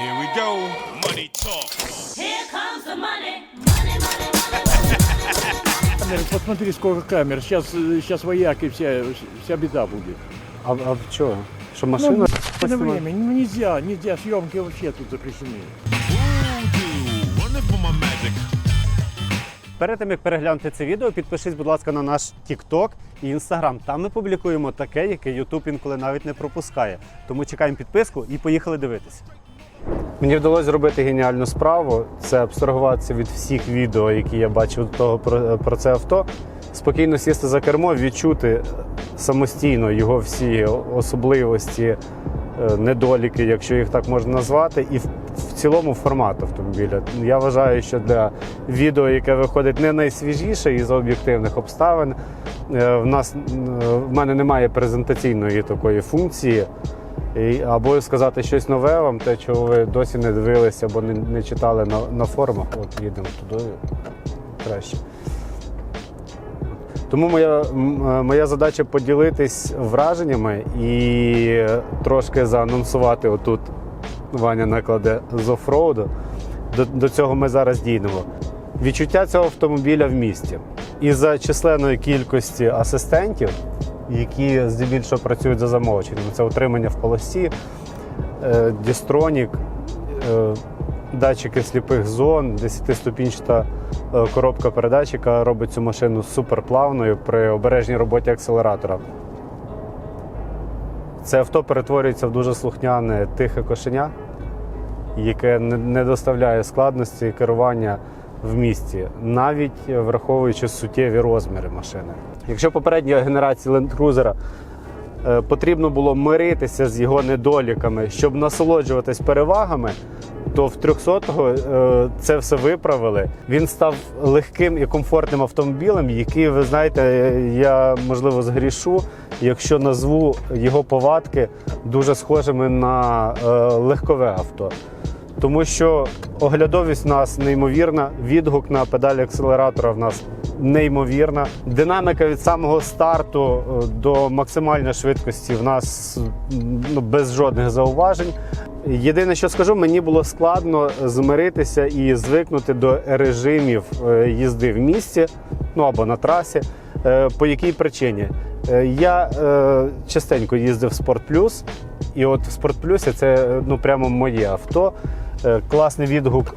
Here we go. Money talk. Here comes the money, money, money, money. Камеры, Посмотри, сколько камер. Сейчас, сейчас вояки, вся, вся беда будет. А, а в чого? Що машина? Ну, на знімає? время. Ну, нельзя, нельзя. Съемки вообще тут запрещены. Voodoo. Running for my magic. Перед тим як переглянути це відео, підпишись, будь ласка, на наш TikTok і Instagram. Там ми публікуємо таке, яке YouTube інколи навіть не пропускає. Тому чекаємо підписку і поїхали дивитися. Мені вдалося зробити геніальну справу. Це абстрагуватися від всіх відео, які я бачив того про, це авто. Спокійно сісти за кермо, відчути самостійно його всі особливості, е, недоліки, якщо їх так можна назвати, і в, в цілому формат автомобіля. Я вважаю, що для відео, яке виходить не найсвіжіше із об'єктивних обставин, е, в нас е, в мене немає презентаційної такої функції. І, або сказати щось нове вам, те, чого ви досі не дивилися або не, не читали на, на форумах. От їдемо туди краще. Тому моя, е, моя задача поділитись враженнями і трошки заанонсувати отут Ваня накладе з офроуду. До, до цього ми зараз дійдемо. Відчуття цього автомобіля в місті. Із-за численної кількості асистентів, які здебільшого працюють за замовченням. Це утримання в полосі, е, дістронік, е, датчики сліпих зон, 10-ступінчата е, коробка передач, яка робить цю машину суперплавною при обережній роботі акселератора. Це авто перетворюється в дуже слухняне тихе кошеня, яке не- не доставляє складності керування в місті, навіть враховуючи суттєві розміри машини. Якщо попередня генерація Land Cruiser е, потрібно було миритися з його недоліками, щоб насолоджуватись перевагами, то в 300-го е, це все виправили. Він став легким і комфортним автомобілем, який, ви знаєте, я можливо згрішу, якщо назву його повадки дуже схожими на е, легкове авто. Тому що оглядовість у нас неймовірна, відгук на педалі акселератора в нас неймовірна. Динаміка від самого старту е, до максимальної швидкості в нас ну, без жодних зауважень. Єдине, що скажу, мені було складно змиритися і звикнути до режимів е, їзди в місті, ну або на трасі. Е, По якій причині? Я е, частенько їздив в Спорт Плюс, і от в Спорт Плюсі це ну, прямо моє авто. Е, Класний відгук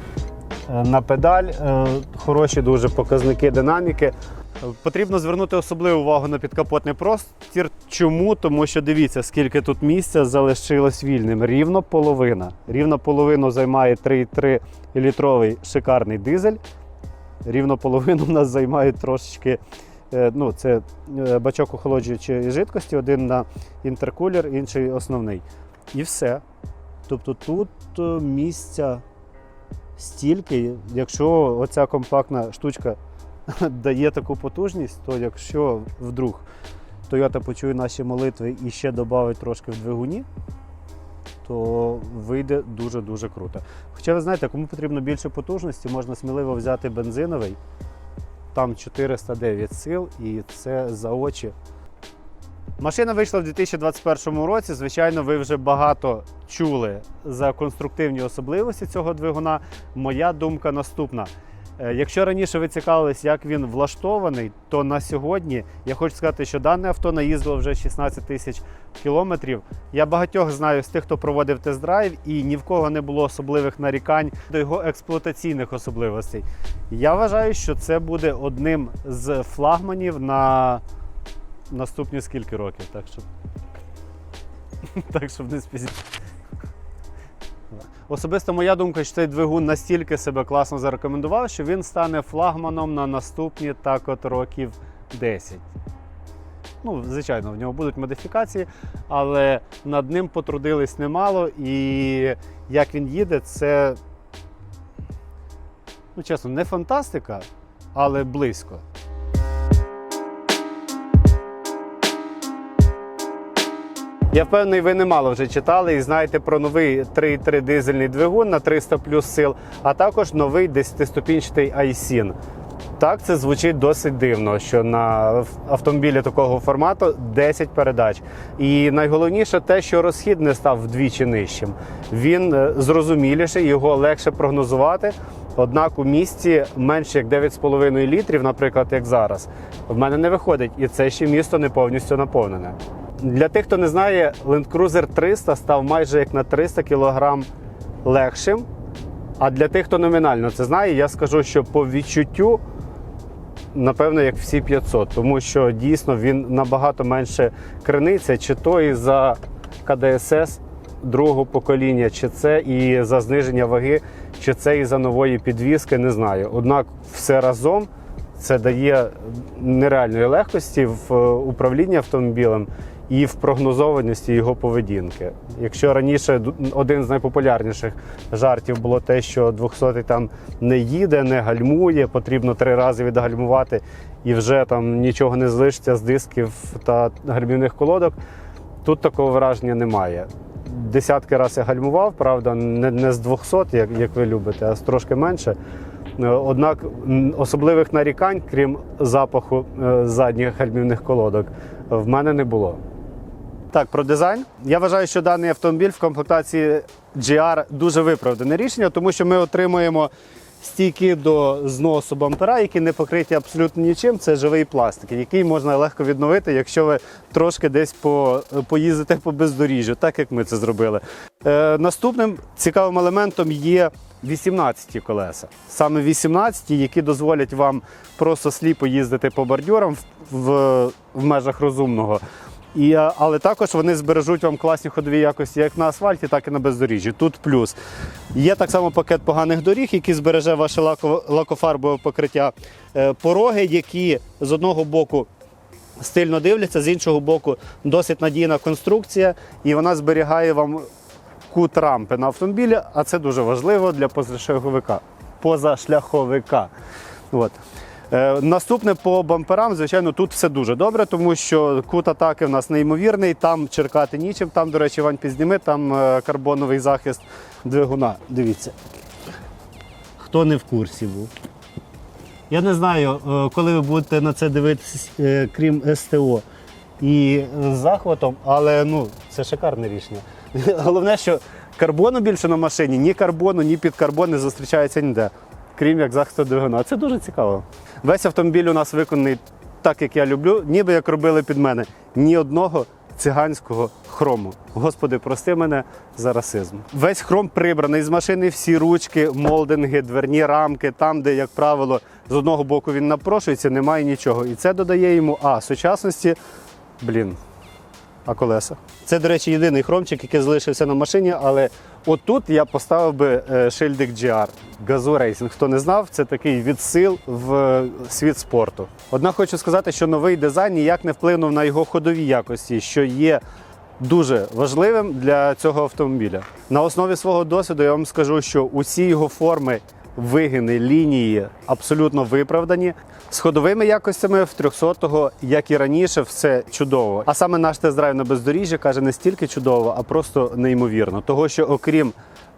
е, на педаль, е, хороші дуже показники динаміки. Потрібно звернути особливу увагу на підкапотний простір. Чому? Тому що дивіться, скільки тут місця залишилось вільним. Рівно половина. Рівно половину займає 3,3 літровий шикарний дизель. Рівно половину в нас займає трошечки. Ну, це бачок охолоджуючої жидкості, один на інтеркулер, інший основний. І все. Тобто тут е, місця стільки, якщо оця компактна штучка дає таку потужність, то якщо вдруг Toyota почує наші молитви і ще додавить трошки в двигуні, то вийде дуже-дуже круто. Хоча ви знаєте, кому потрібно більше потужності, можна сміливо взяти бензиновий, там 409 сил, і це за очі. Машина вийшла в 2021 році. Звичайно, ви вже багато чули за конструктивні особливості цього двигуна. Моя думка наступна. Е, Якщо раніше ви цікавились, як він влаштований, то на сьогодні я хочу сказати, що дане авто наїздило вже 16 тисяч кілометрів. Я багатьох знаю з тих, хто проводив тест-драйв, і ні в кого не було особливих нарікань до його експлуатаційних особливостей. Я вважаю, що це буде одним з флагманів на наступні скільки років. Так що, так, щоб не спізніше. Особисто моя думка, що цей двигун настільки себе класно зарекомендував, що він стане флагманом на наступні так от років 10. Ну, звичайно, в нього будуть модифікації, але над ним потрудились немало. І як він їде, це, ну чесно, не фантастика, але близько. Я впевнений, ви немало вже читали і знаєте про новий 3.3 дизельний двигун на 300 плюс сил, а також новий 10-ступінчатий iSIN. Так, це звучить досить дивно, що на автомобілі такого формату 10 передач. І найголовніше те, що розхід не став вдвічі нижчим. Він е, зрозуміліший, його легше прогнозувати. Однак у місті менше як 9,5 літрів, наприклад, як зараз, в мене не виходить, і це ще місто не повністю наповнене. Для тих, хто не знає, Land Cruiser 300 став майже як на 300 кг легшим. А для тих, хто номінально це знає, я скажу, що по відчуттю, напевно, як всі 500, тому що дійсно він набагато менше криниться, чи то і за КДСС другого покоління, чи це і за зниження ваги, чи це і за нової підвіски, не знаю. Однак все разом це дає нереальної легкості в е, управлінні автомобілем і в прогнозованості його поведінки. Якщо раніше один з найпопулярніших жартів було те, що 200 там не їде, не гальмує, потрібно три рази відгальмувати, і вже там нічого не залишиться з дисків та гальмівних колодок. Тут такого враження немає. Десятки разів я гальмував, правда, не, не з 200, як, як ви любите, а з трошки менше. Е, Однак особливих нарікань, крім запаху е, задніх гальмівних колодок, в мене не було. Так, про дизайн. Я вважаю, що даний автомобіль в комплектації GR дуже виправдане рішення, тому що ми отримуємо стійки до зносу бампера, які не покриті абсолютно нічим. Це живий пластик, який можна легко відновити, якщо ви трошки десь по, поїздите по бездоріжжю, так як ми це зробили. Е, наступним цікавим елементом є 18 колеса. Саме 18, які дозволять вам просто сліпо їздити по бордюрам в, в, в межах розумного. І, але також вони збережуть вам класні ходові якості як на асфальті, так і на бездоріжжі. Тут плюс. Є так само пакет поганих доріг, який збереже ваше лако, лакофарбове покриття. Е, пороги, які з одного боку стильно дивляться, з іншого боку досить надійна конструкція, і вона зберігає вам кут рампи на автомобілі, а це дуже важливо для позашляховика. позашляховика. От. Е, Наступне по бамперам, звичайно, тут все дуже добре, тому що кут атаки в нас неймовірний, там черкати нічим. Там, до речі, Вань, підзніми, там е, карбоновий захист двигуна. Дивіться. Хто не в курсі був. Я не знаю, е, коли ви будете на це дивитися, крім СТО і захватом, але ну, це шикарне рішення. Головне, що карбону більше на машині, ні карбону, ні під карбон не зустрічається ніде, крім як захисту двигуна. Це дуже цікаво. Весь автомобіль у нас виконаний так, як я люблю, ніби як робили під мене. Ні одного циганського хрому. Господи, прости мене за расизм. Весь хром прибраний з машини, всі ручки, молдинги, дверні рамки, там, де, як правило, з одного боку він напрошується, немає нічого. І це додає йому а сучасності, блін, а колеса. Це, до речі, єдиний хромчик, який залишився на машині, але отут я поставив би е, шильдик GR. Газу Racing. Хто не знав, це такий відсил в е, світ спорту. Однак хочу сказати, що новий дизайн ніяк не вплинув на його ходові якості, що є дуже важливим для цього автомобіля. На основі свого досвіду я вам скажу, що усі його форми, вигини, лінії абсолютно виправдані. З ходовими якостями в 300-го, як і раніше, все чудово. А саме наш тест-драйв на бездоріжжя каже не стільки чудово, а просто неймовірно. Того, що окрім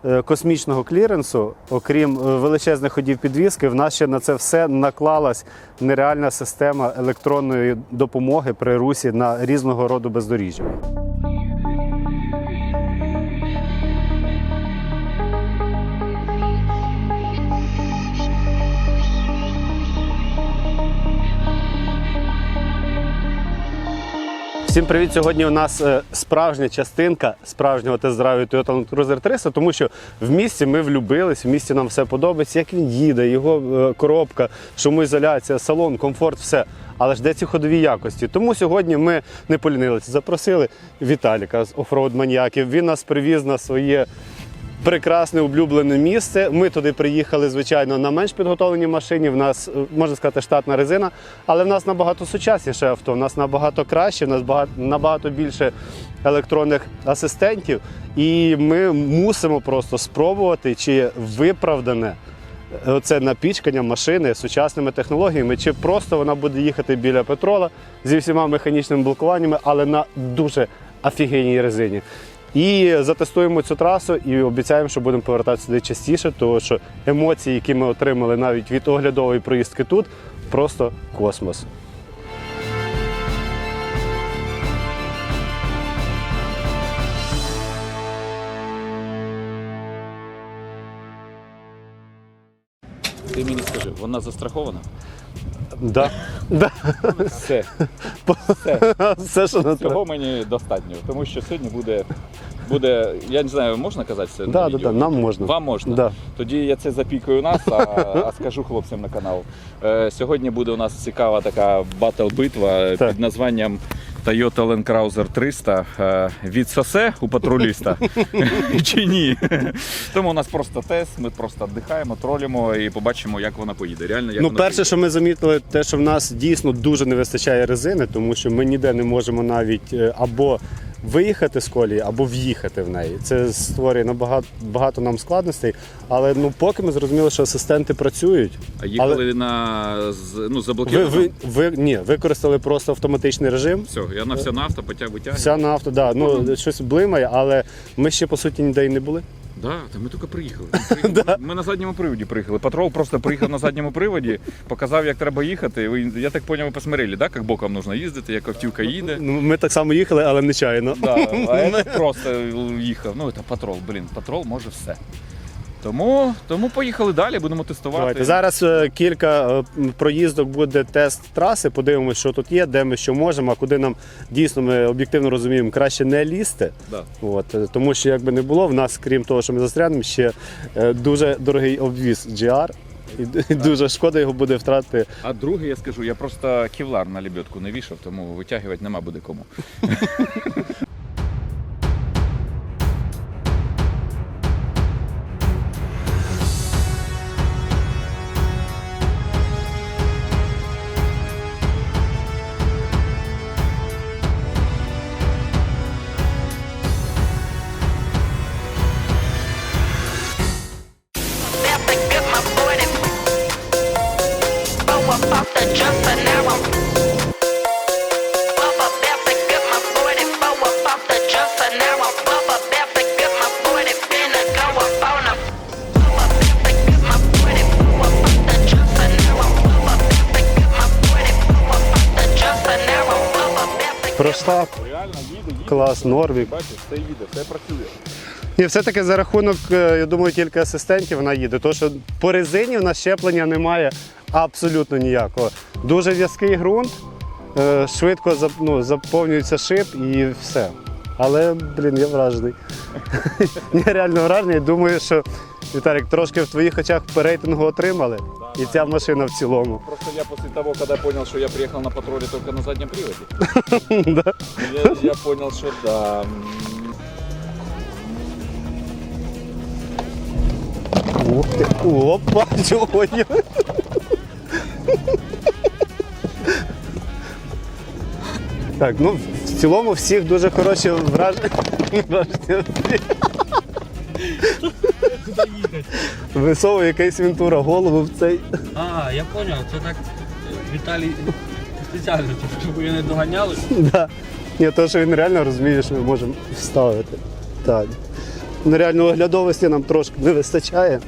е, космічного кліренсу, окрім е, величезних ходів підвіски, в нас ще на це все наклалась нереальна система електронної допомоги при русі на різного роду бездоріжжя. Всім привіт! Сьогодні у нас е, справжня частинка справжнього тест-драйву Toyota Land Cruiser 300, тому що в місті ми влюбились, в місті нам все подобається, як він їде, його е, коробка, шумоізоляція, салон, комфорт, все. Але ж де ці ходові якості? Тому сьогодні ми не полінилися. Запросили Віталіка з офроуд маніяків. Він нас привіз на своє прекрасне улюблене місце. Ми туди приїхали, звичайно, на менш підготовленій машині. В нас, е, можна сказати, штатна резина, але в нас набагато сучасніше авто, в нас набагато краще, в нас багато, набагато більше електронних асистентів. І ми мусимо просто спробувати, чи виправдане це напічкання машини сучасними технологіями, чи просто вона буде їхати біля петрола зі всіма механічними блокуваннями, але на дуже офігенній резині. І затестуємо цю трасу і обіцяємо, що будемо повертатися сюди частіше, тому що емоції, які ми отримали навіть від оглядової проїздки тут, просто космос. Ти мені скажи, вона застрахована? Да. Да. Все. Все. Все, що на Цього мені достатньо. Тому що сьогодні буде. Буде, я не знаю, можна казати це? Да, на да, відео? да, нам можна. Вам можна. Да. Тоді я це запікаю нас, а, а скажу хлопцям на канал. Е, сьогодні буде у нас цікава така батл-битва Так. під названням Toyota Land Cruiser 300 від сосе у патруліста чи ні. Тому у нас просто тест, ми просто дихаємо, тролимо і побачимо, як вона поїде. Реально, як Ну, вона перше, поїде. що ми замітили, те, що в нас дійсно дуже не вистачає резини, тому що ми ніде не можемо навіть е, або виїхати з колії, або в'їхати в неї. Це створює набагато багато нам складностей. Але ну, поки ми зрозуміли, що асистенти працюють. А їхали Але на з- ну, ви, заблокировано? ви, ви ні, використали просто автоматичний режим. Все, я на вся нафта, потяг витягую. Вся нафта, авто, да, ну щось блимає, але ми ще по суті ніде й не були. Да, та ми тільки приїхали. Ми, приїхали. ми на задньому приводі приїхали. Патрол просто приїхав на задньому приводі, показав, як треба їхати. Ви, я так зрозумів, ви посмотрели, да, як боком потрібно їздити, як автівка їде. Ну, Ми так само їхали, але нечайно. Да, а я просто їхав. Ну, це патрол, блін, патрол може все. Тому, тому поїхали далі, будемо тестувати. Давайте зараз е, кілька е, проїздок буде тест траси. Подивимося, що тут є, де ми що можемо, а куди нам дійсно ми об'єктивно розуміємо, краще не лізти. Да. От е, тому що якби не було, в нас, крім того, що ми застрянемо, ще е, дуже дорогий обвіз GR. І д- дуже шкода його буде втратити. А друге, я скажу, я просто кевлар на лебедку не вішав, тому витягувати нема буде кому. Клас, Норвік. Бачиш, все їде, все працює. І все-таки за рахунок, е, я думаю, тільки асистентів вона їде. Тому що по резині в нас щеплення немає абсолютно ніякого. Дуже в'язкий ґрунт, е, швидко ну, заповнюється шип і все. Але, блін, я вражений. Я реально вражений. Думаю, що Віталік, трошки в твоїх очах рейтингу отримали. І ця машина в цілому. Просто я после того, когда понял, что я приехал на патруле только на заднем приводе, я, я понял, что да. Ух ти. Опа, чого я? Так, ну в цілому всіх дуже хороші враження. Висовує якийсь Вентура голову в цей. А, я поняв, це так Віталій спеціально, щоб я не доганяли. Да. Ні, то, що він реально розуміє, що ми можемо вставити. Так. Ну, реально оглядовості нам трошки не вистачає.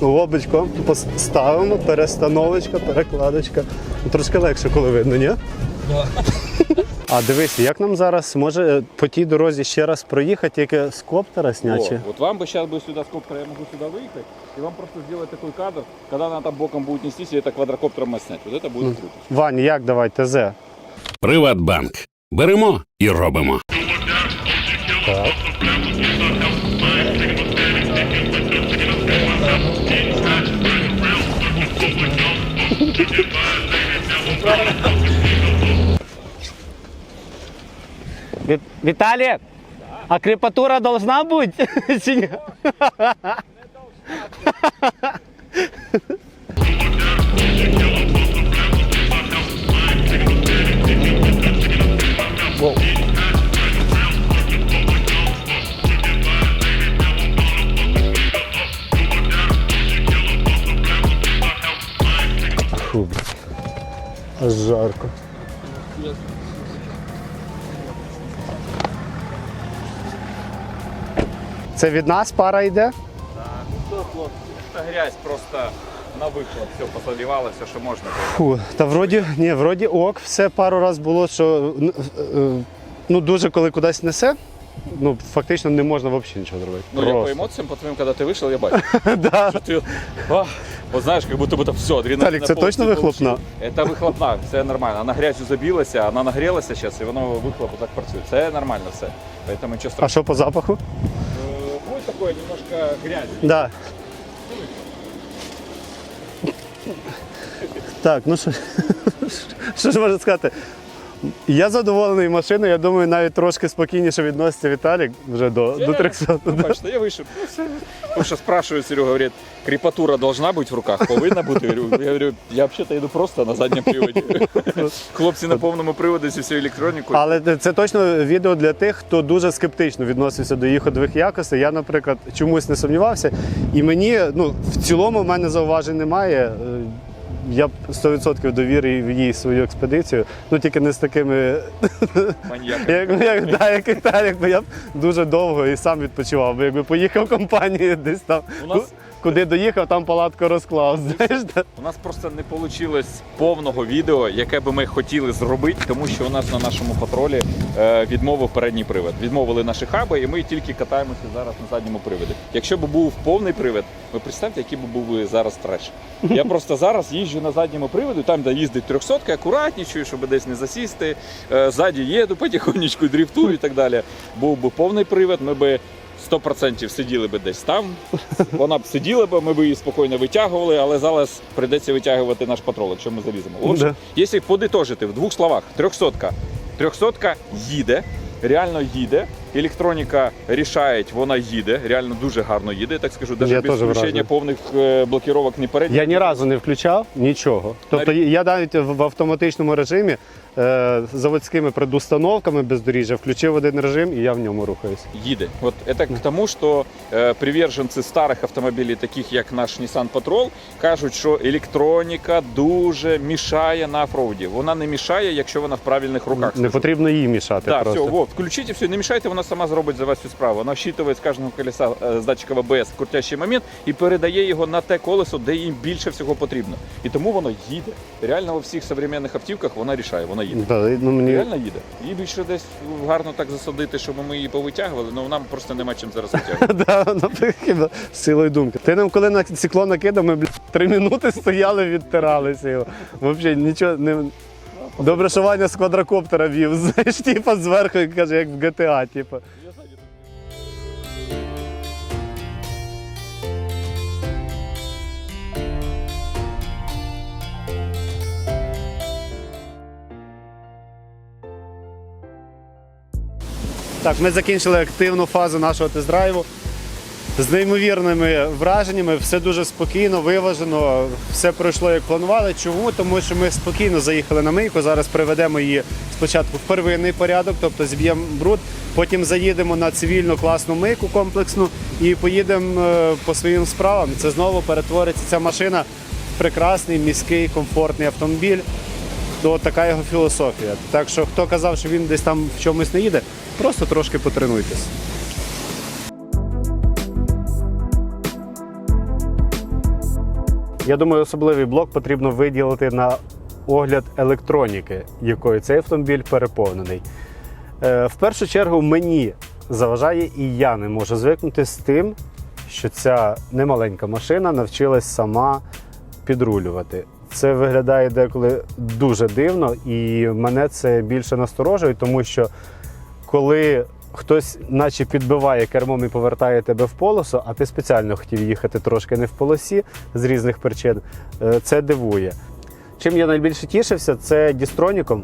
Лобочко поставимо, перестановочка, перекладочка. Трошки легше, коли видно, ні? Да. А дивись, як нам зараз може по тій дорозі ще раз проїхати, тільки з коптера О, снячи? вот вам бы сейчас бы сюда с коптера, я могу сюда выехать, и вам просто сделать такой кадр, когда она там боком будет нестись, и это квадрокоптером снять. Вот это будет круто. Вань, як давай, ТЗ? Приватбанк. Беремо і робимо. Так. Виталик, а крепатура должна быть? Чи ні? Фу, аж жарко. Це від нас пара йде? Це грязь просто на вихлоп, все позаливалося, що можна. Фу, та вроді, ні, вроді ок, все пару разів було, що е, ну, дуже коли кудись несе, ну фактично не можна взагалі нічого зробити. Ну, я по емоціям, по твоїм, коли ти вийшов, я бачу. Да. Що ти, а, от знаєш, як будто там все, адреналин. Талік, це точно вихлопна? Це вихлопна, все нормально. Вона грязю забилася, вона нагрілася зараз, і воно вихлоп так працює. Це нормально все. Поэтому А що по запаху? Такое немножко грязь. Да. Так, ну що, що ж можна сказати? Я задоволений машиною, я думаю, навіть трошки спокійніше відноситься Віталік вже до, до 300. Ну, бачите, я вийшов. Ну. Тому що спрашиваю, Серега говорить, кріпатура должна бути в руках, повинна бути. Я говорю, Я взагалі йду просто на задньому приводі. Хлопці на повному приводі зі всією електронікою. Але це точно відео для тих, хто дуже скептично відносився до їх ходових якостей. Я, наприклад, чомусь не сумнівався. І мені, ну, в цілому, в мене зауважень немає. Я б 100% довірив їй свою експедицію, ну тільки не з такими, як, як, да, як Італія, бо я б дуже довго і сам відпочивав. Бо якби поїхав компанією десь там, У нас- куди доїхав, там палатку розклав. Знаєш. У нас просто не вийшло повного відео, яке би ми хотіли зробити, тому що у нас на нашому патролі е, відмовив передній привід. Відмовили наші хаби, і ми тільки катаємося зараз на задньому приводі. Якщо б був повний привід, ви представте, який би був зараз треш. Я просто зараз їжджу на задньому приводі, там, де їздить 300 акуратнічую, щоб десь не засісти. Е, ззаді їду, потихонечку дріфтую і так далі. Був би повний привід, ми би 100% сиділи би десь там. Вона б сиділа б, ми б її спокійно витягували, але зараз прийдеться витягувати наш патрол, якщо ми заліземо. В Да. Якщо подитожити в двох словах, 300 300 їде, реально їде. Електроніка рішає, вона їде, реально дуже гарно їде, я так скажу, Я навіть без включення повних е, блокіровок ні передніх. Я ні разу не включав нічого. Тобто я навіть в автоматичному режимі заводськими предустановками бездоріжжя включив один режим і я в ньому рухаюсь. їде. От це к тому, що е, приверженці старих автомобілів, таких як наш Nissan Patrol, кажуть, що електроніка дуже мішає на офроуді. Вона не мішає, якщо вона в правильних руках. Не скажу. потрібно її мішати. Так, просто. все, вот, включите все, не мешайте, вона сама зробить за вас всю справу. Вона вщитує з кожного колеса е, з датчика АБС крутящий момент і передає його на те колесо, де їм більше всього потрібно. І тому воно їде. Реально у всіх сучасних автівках вона рішає, вона їде. Да, ну, мені... Реально їде. Її більше десь гарно так засадити, щоб ми її повитягували, але нам просто нема чим зараз витягувати. Да, ну, з силою думки. Ти нам коли на цикло накидав, ми блядь, три минути стояли, відтиралися його. Взагалі нічого не. Добре, що Ваня з квадрокоптера вів, знаєш, типа зверху, каже, як в GTA, типу. Так, ми закінчили активну фазу нашого тест-драйву. З неймовірними враженнями, все дуже спокійно, виважено, все пройшло як планували. Чому? Тому що ми спокійно заїхали на мийку. Зараз приведемо її спочатку в первинний порядок, тобто зіб'ємо бруд, потім заїдемо на цивільну класну мийку комплексну і поїдемо е, по своїм справам. Це знову перетвориться ця машина в прекрасний міський комфортний автомобіль. То така його філософія. Так що хто казав, що він десь там в чомусь не їде, просто трошки потренуйтесь. Я думаю, особливий блок потрібно виділити на огляд електроніки, якою цей автомобіль переповнений. Е, В першу чергу мені заважає, і я не можу звикнути з тим, що ця немаленька машина навчилась сама підрулювати. Це виглядає деколи дуже дивно, і мене це більше насторожує, тому що коли хтось, наче підбиває кермом і повертає тебе в полосу, а ти спеціально хотів їхати трошки не в полосі з різних причин, е, це дивує. Чим я найбільше тішився, це дістроніком,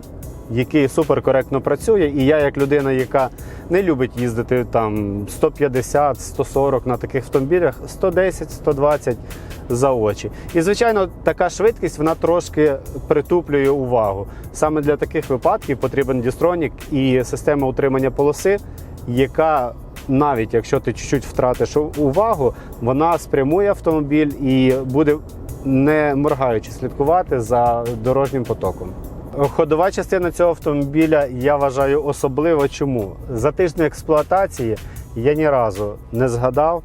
який супер коректно працює. І я, як людина, яка не любить їздити там 150, 140 на таких автомобілях, 110, 120 за очі. І, звичайно, така швидкість вона трошки притуплює увагу. Саме для таких випадків потрібен дістронік і система утримання полоси, яка навіть якщо ти чуть-чуть втратиш увагу, вона спрямує автомобіль і буде не моргаючи слідкувати за дорожнім потоком. Ходова частина цього автомобіля я вважаю особливо чому. За тиждень експлуатації я ні разу не згадав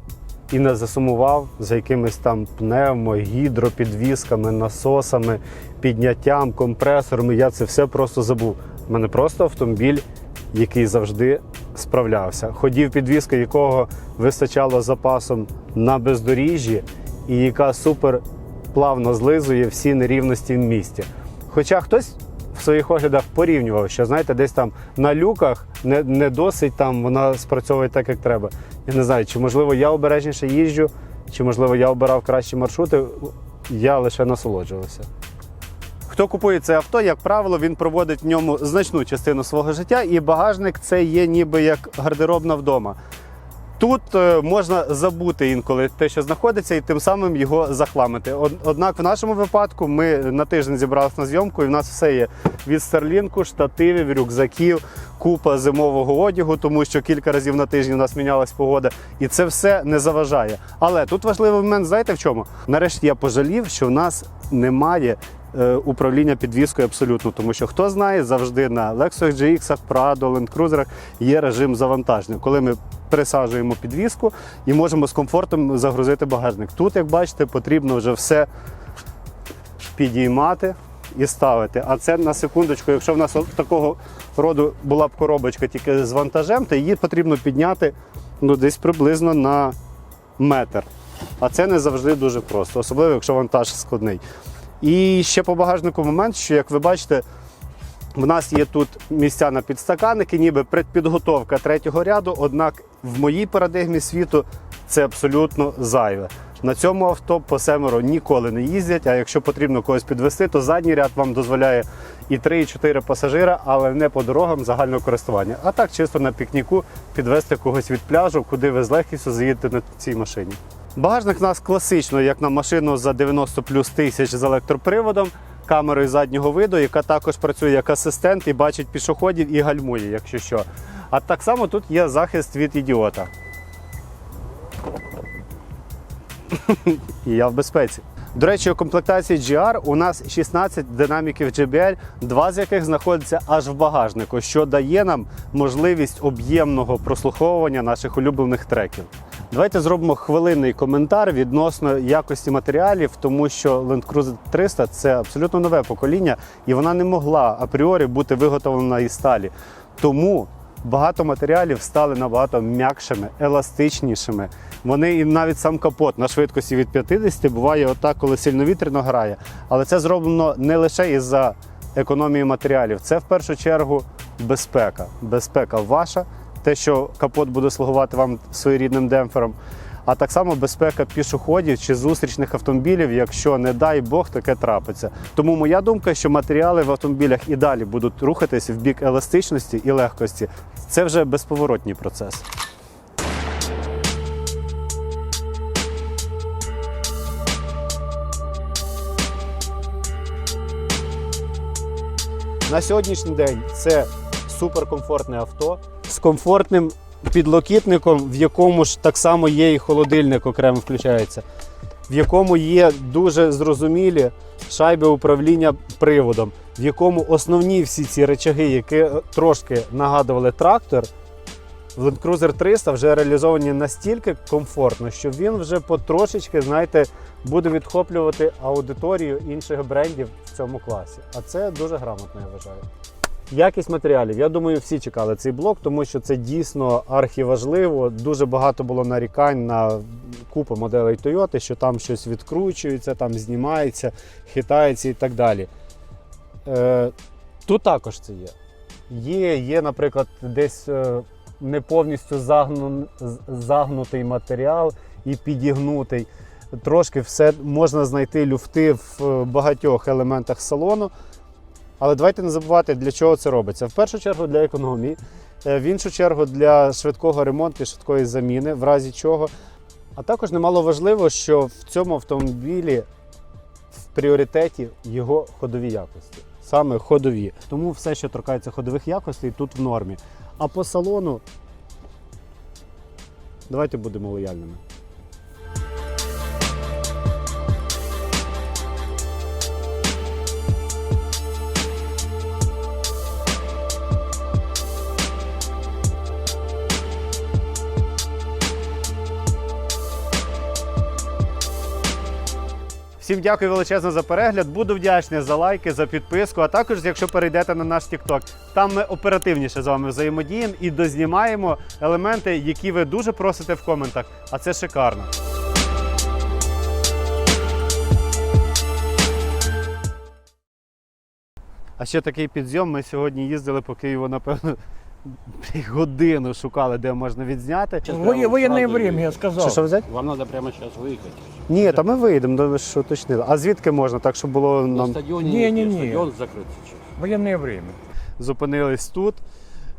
і не засумував за якимись там пневмо, гідропідвісками, насосами, підняттям, компресорами. Я це все просто забув. У мене просто автомобіль, який завжди справлявся. Ходів підвіска, якого вистачало запасом на бездоріжжі, і яка супер плавно злизує всі нерівності в місті. Хоча хтось своїх оглядах порівнював, що знаєте, десь там на люках не, не досить там вона спрацьовує так, як треба. Я не знаю, чи можливо я обережніше їжджу, чи можливо я обирав кращі маршрути. Я лише насолоджувався. Хто купує це авто, як правило, він проводить в ньому значну частину свого життя, і багажник це є ніби як гардеробна вдома. Тут е, можна забути інколи те, що знаходиться, і тим самим його захламити. Однак в нашому випадку ми на тиждень зібралися на зйомку, і в нас все є від старлінку, штативів, рюкзаків, купа зимового одягу, тому що кілька разів на тиждень у нас мінялась погода, і це все не заважає. Але тут важливий момент, знаєте в чому? Нарешті я пожалів, що в нас немає управління підвіскою абсолютно, тому що хто знає, завжди на Lexus GX, Prado, Land Cruiser є режим завантаження, коли ми присаджуємо підвіску і можемо з комфортом загрузити багажник. Тут, як бачите, потрібно вже все підіймати і ставити. А це на секундочку, якщо в нас такого роду була б коробочка тільки з вантажем, то її потрібно підняти ну, десь приблизно на метр. А це не завжди дуже просто, особливо якщо вантаж складний. І ще по багажнику момент, що як ви бачите, в нас є тут місця на підстаканники, ніби предпідготовка третього ряду, однак в моїй парадигмі світу це абсолютно зайве. На цьому авто по семеро ніколи не їздять, а якщо потрібно когось підвести, то задній ряд вам дозволяє і 3, і 4 пасажира, але не по дорогам загального користування. А так чисто на пікніку підвести когось від пляжу, куди ви з легкістю заїдете на цій машині. Багажник у нас класично, як на машину за 90 плюс тисяч з електроприводом, камерою заднього виду, яка також працює як асистент і бачить пішоходів і гальмує, якщо що. А так само тут є захист від ідіота. І я в безпеці. До речі, у комплектації GR у нас 16 динаміків JBL, два з яких знаходяться аж в багажнику, що дає нам можливість об'ємного прослуховування наших улюблених треків. Давайте зробимо хвилинний коментар відносно якості матеріалів, тому що Land Cruiser 300 це абсолютно нове покоління, і вона не могла апріорі бути виготовлена із сталі. Тому багато матеріалів стали набагато м'якшими, еластичнішими. Вони і навіть сам капот на швидкості від 50 буває отак, коли сильно вітряно грає. Але це зроблено не лише із-за економії матеріалів. Це в першу чергу безпека. Безпека ваша, те, що капот буде слугувати вам своєрідним демпфером. А так само безпека пішоходів чи зустрічних автомобілів, якщо не дай Бог таке трапиться. Тому моя думка, що матеріали в автомобілях і далі будуть рухатись в бік еластичності і легкості. Це вже безповоротній процес. На сьогоднішній день це суперкомфортне авто з комфортним підлокітником, в якому ж так само є і холодильник окремо включається, в якому є дуже зрозумілі шайби управління приводом, в якому основні всі ці речаги, які е, трошки нагадували трактор, в Land Cruiser 300 вже реалізовані настільки комфортно, що він вже потрошечки, знаєте, буде відхоплювати аудиторію інших брендів в цьому класі. А це дуже грамотно, я вважаю. Якість матеріалів. Я думаю, всі чекали цей блок, тому що це дійсно архіважливо. Дуже багато було нарікань на купу моделей Toyota, що там щось відкручується, там знімається, хитається і так далі. Е, тут також це є. Є, є, наприклад, десь е, не повністю загну, загнутий матеріал і підігнутий. Трошки все можна знайти люфти в е, багатьох елементах салону. Але давайте не забувати, для чого це робиться. В першу чергу для економії, е, в іншу чергу для швидкого ремонту і швидкої заміни, в разі чого. А також немало важливо, що в цьому автомобілі в пріоритеті його ходові якості. Саме ходові. Тому все, що торкається ходових якостей, тут в нормі. А по салону давайте будемо лояльними. Всім дякую величезно за перегляд. Буду вдячний за лайки, за підписку. А також, якщо перейдете на наш TikTok, там ми оперативніше з вами взаємодіємо і дознімаємо елементи, які ви дуже просите в коментах. А це шикарно. А ще такий підйом. Ми сьогодні їздили по Києву, напевно, годину шукали, де можна відзняти. Воє- Воєнне время, я сказав. Що, що взяти? Вам надо прямо сейчас выехать. Ні, та ми вийдемо, ну ви ж уточнили. А звідки можна, так щоб було На нам стадионе Не, не, нет, не. стадион закрыт. Воєнне время. зупинились тут.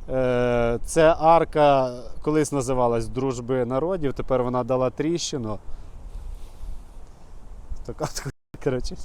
Е, Це арка колись називалась Дружби народів, тепер вона дала тріщину. Така, коротше,